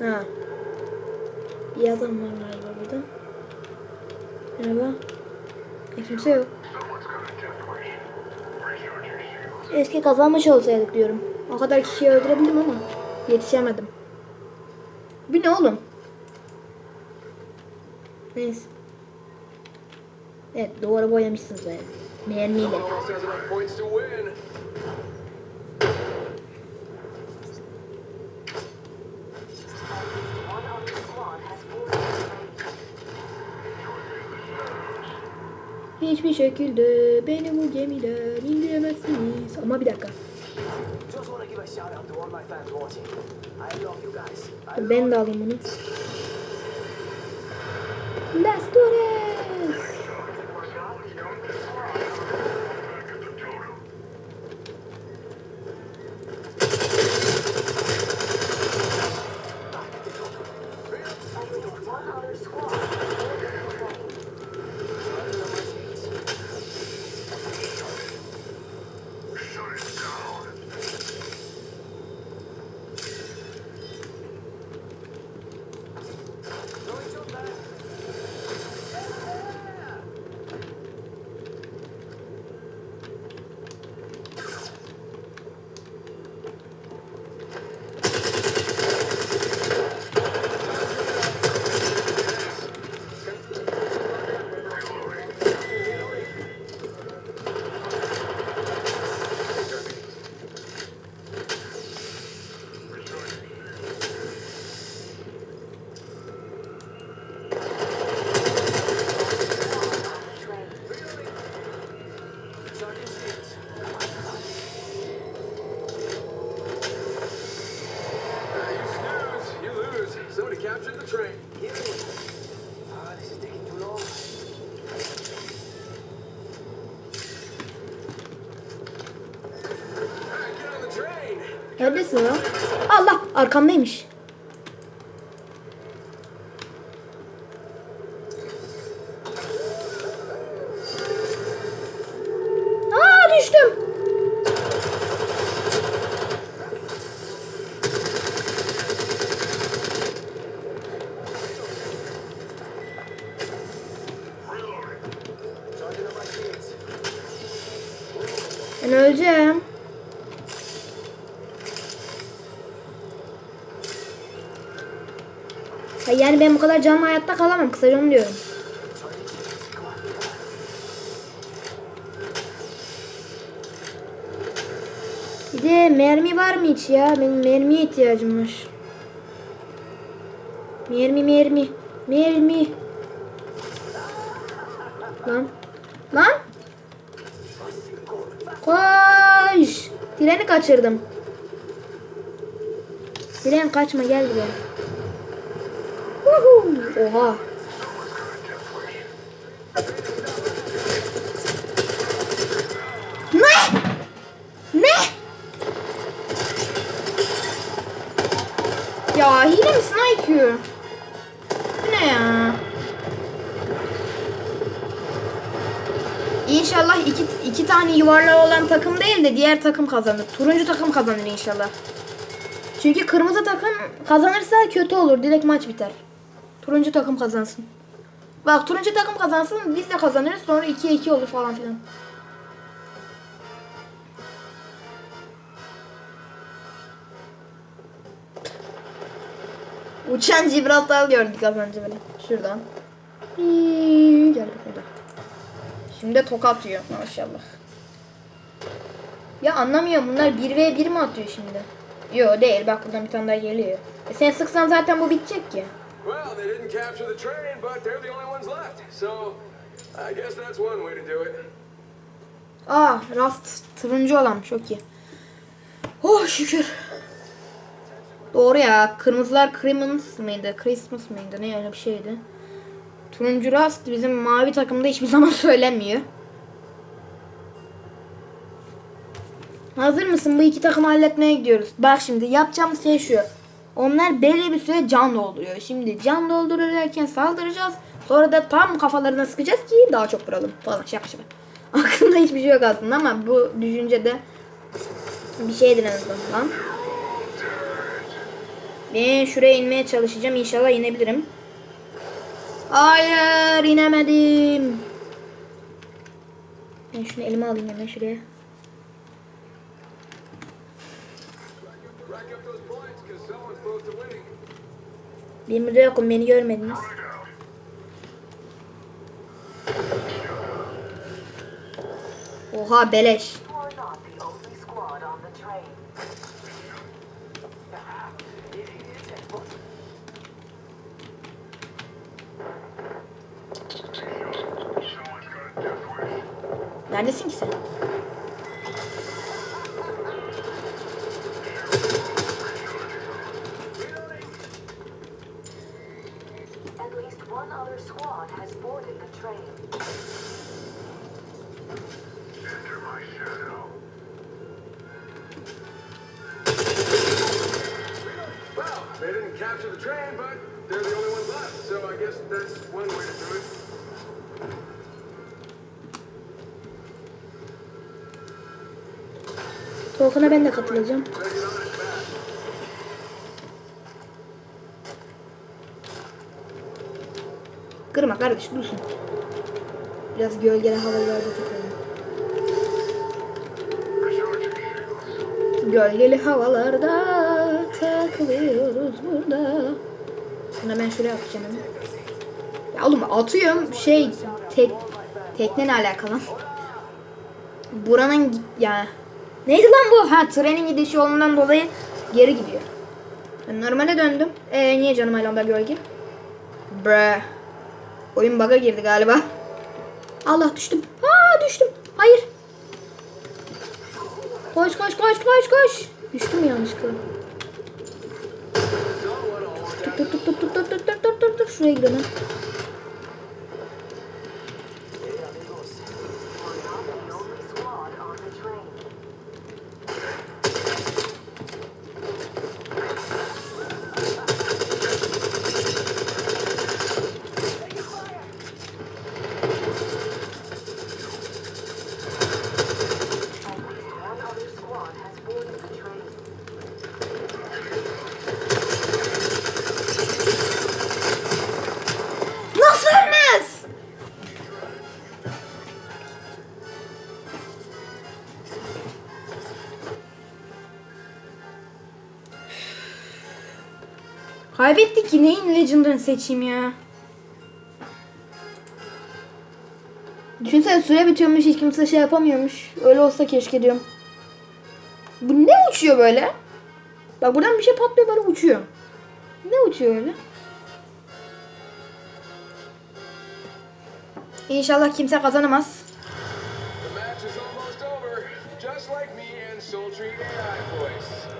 Ha. Bir adam var galiba burada. Merhaba. E, kimse yok. Eski kazanmış olsaydık diyorum. O kadar kişiyi öldürebildim ama yetişemedim. Bu ne oğlum? Neyse. Evet doğru boyamışsınız be. Mermiyle. Hiçbir şekilde beni bu gemiden indiremezsiniz. Ama bir dakika. Ben de alayım bunu. Let's. Train. İs. Ah, this is. Neredesin lan? Allah arkamdaymış. Ha, yani ben bu kadar canlı hayatta kalamam. Kısaca onu diyorum. Bir de mermi var mı hiç ya? Benim mermiye ihtiyacım var. Mermi mermi. Mermi. Lan. Lan. Koş. Treni kaçırdım. Tren kaçma gel buraya. Oha. Ne? Ne? Ya hile misin IQ? İki, iki tane yuvarlağı olan takım değil de diğer takım kazanır. Turuncu takım kazanır inşallah. Çünkü kırmızı takım kazanırsa kötü olur. Direkt maç biter. Turuncu takım kazansın. Bak turuncu takım kazansın biz de kazanırız. Sonra 2'ye 2 olur falan filan. Uçan Gibraltar gördük az önce böyle. Şuradan. Gel burada. Şimdi de tokat atıyor maşallah. Ya anlamıyorum bunlar 1v1 mi atıyor şimdi? Yo değil bak buradan bir tane daha geliyor. E sen sıksan zaten bu bitecek ki. Well, they didn't capture the train, but they're the only ones left. So, I guess that's one way to do it. Aa Rust turuncu olan çok iyi. Oh şükür. Doğru ya. Kırmızılar Christmas mıydı? Christmas mıydı? Ne öyle bir şeydi. Turuncu Rust bizim mavi takımda hiçbir zaman söylenmiyor. Hazır mısın? Bu iki takımı halletmeye gidiyoruz. Bak şimdi yapacağımız şey şu. Onlar belli bir süre can dolduruyor. Şimdi can doldururken saldıracağız. Sonra da tam kafalarına sıkacağız ki daha çok vuralım falan. Şaka şaka. Aklımda hiçbir şey yok aslında ama bu düşüncede bir şeydir en azından. Ben şuraya inmeye çalışacağım. İnşallah inebilirim. Hayır inemedim. Ben şunu elime alayım hemen şuraya. Benim burada yokum beni görmediniz. Oha beleş. Neredesin ki sen? At least one other squad has boarded the train. Enter my shadow. Well, they didn't capture the train, but they're the only ones left. So, I guess that's one way to do it. Tolkan'a ben de katılacağım. Kırma kardeş dursun. Biraz gölgeli havalarda takılalım. Gölgeli havalarda takılıyoruz burada. Bunu ben şuraya atacağım. Ya oğlum atıyorum şey tek tekne ne alakalı? Buranın git ya. Neydi lan bu? Ha trenin gidiş yolundan dolayı geri gidiyor. Ben normale döndüm. Ee niye canım hala gölge? Bre. Oyun bug'a girdi galiba. Allah düştüm. Aa düştüm. Hayır. Koş koş koş koş koş. Düştüm yanlışlıkla. Dur dur dur dur dur dur dur dur dur dur şuraya gidelim. Kaybettik ki neyin Legend'ını seçeyim ya. Düşünsene süre bitiyormuş hiç kimse şey yapamıyormuş. Öyle olsa keşke diyorum. Bu ne uçuyor böyle? Bak buradan bir şey patlıyor böyle uçuyor. Ne uçuyor öyle? İnşallah kimse kazanamaz.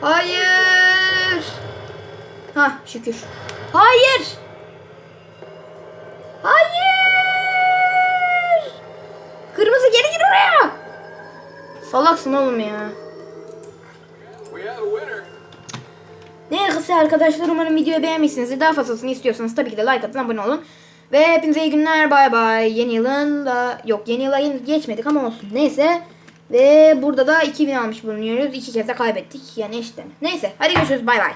The Ha şükür. Hayır. Hayır. Kırmızı geri gir oraya. Salaksın oğlum ya. We have a winner. Neyse arkadaşlar umarım videoyu beğenmişsinizdir. Daha fazlasını istiyorsanız tabii ki de like atın abone olun. Ve hepinize iyi günler bay bay. Yeni yılın da yok yeni yıla geçmedik ama olsun. Neyse. Ve burada da 2000 almış bulunuyoruz. İki kez de kaybettik. Yani işte. Neyse hadi görüşürüz bay bay.